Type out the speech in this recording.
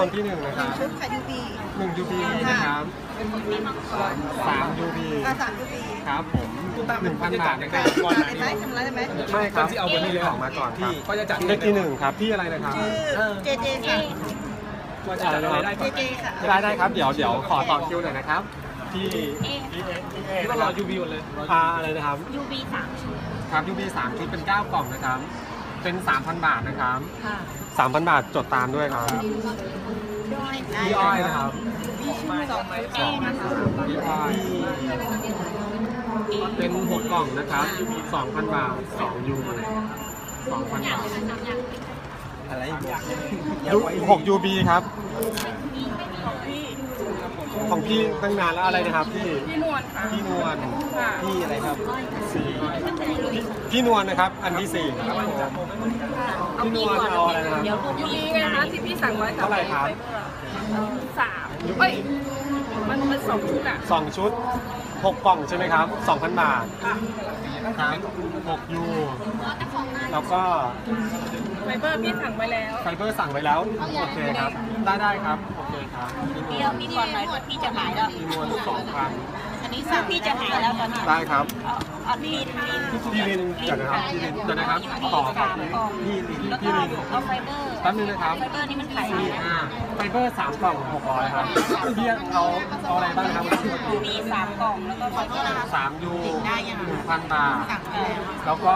คนที่หนึ่งนะครับชุดค่ะยูบีหนึ่งยูบีนะครับสามยูบีอ่าสามยูบีครับผมหนึ่งพันบาทนะครับก่อนไหมทำอะไรได้ไหมไม่ครับที่เอาวันนี้เลยออกมาก่อนครับก็จะจัดเลขที่หนึ่งครับพี่อะไรนะครับชื่อเจเจค่ะว่าจะจัดอะไรได้เจก่อนเจค่ะได้ได้ครับเดี๋ยวเดี๋ยวขอต่อคิวหน่อยนะครับพี่พี่เอพี่เอที่นะว่ารคอรับยูบีหมดเลยพาอะไรนะครับยูบีสามชุดครับยูบีสามชุดเป็นเก้ากล่องนะครับเป็นสามพันบาทนะครับค่ะสามพันบาทจดตามด้วยครับ พี่อ้อยนะครับสองไม้เอนะคะพี่อ้อยเป็นหกกล่องนะครับสองพันบาทสองยูสองพันบาทอะไรอีกบอกยูหกยูบีครับ ของพี่ตั้งนานแล้วอะไรนะครับพี่พี่นวลค่ะ พี่นวลค่ะ พี่อะไรครับสี่พี่พี่นวลนะครับ อันที่สี่ครับผมเอาพี่ก่อนเอาอะไรนะครับ เดี๋ยวลูกยูพี่บีไงนะที่พี่สั่งไว้กับเท่าไหร่ครับเอ่อสามเอ้ย มันมันสองชุดอะสองชุดหกกล่องใช่ไหมครับสองพันบาทค่ะครับหกยูแล้วก็ไฟเบอร์พี่สั่งไว้แล้วไฟเบอร์สั่งไว้แล้ว โอเคครับ ได้ได้ครับ โอเคครับพี่นพี่วเอาลพี่ก่อนหน่อยเดี๋ยวพี่จะหายแล้วพี่นวลสองพัน อันนี้สั่งพี่จะหายแล้วตอนนี้ได้ครับเอาเอาพี่ลินพี่ลินเดี๋ยวนะครับพี่ลินเดี๋ยวนะครับต่อครับพี่ลินแล้วก็พี่ลินเอาไฟเบอร์แป๊บนึงนะครับไฟเบอร์นี่มันขายดีสี่นะห้าไฟเบอร์สามกล่องหกร้อยครับพี่เอาเอาอะไรบ้างครับยูบีสามกล่องแล้วก็ไฟเบอร์สามยูหนึ่งพันบาทสั่งไปแล้วแล้วก็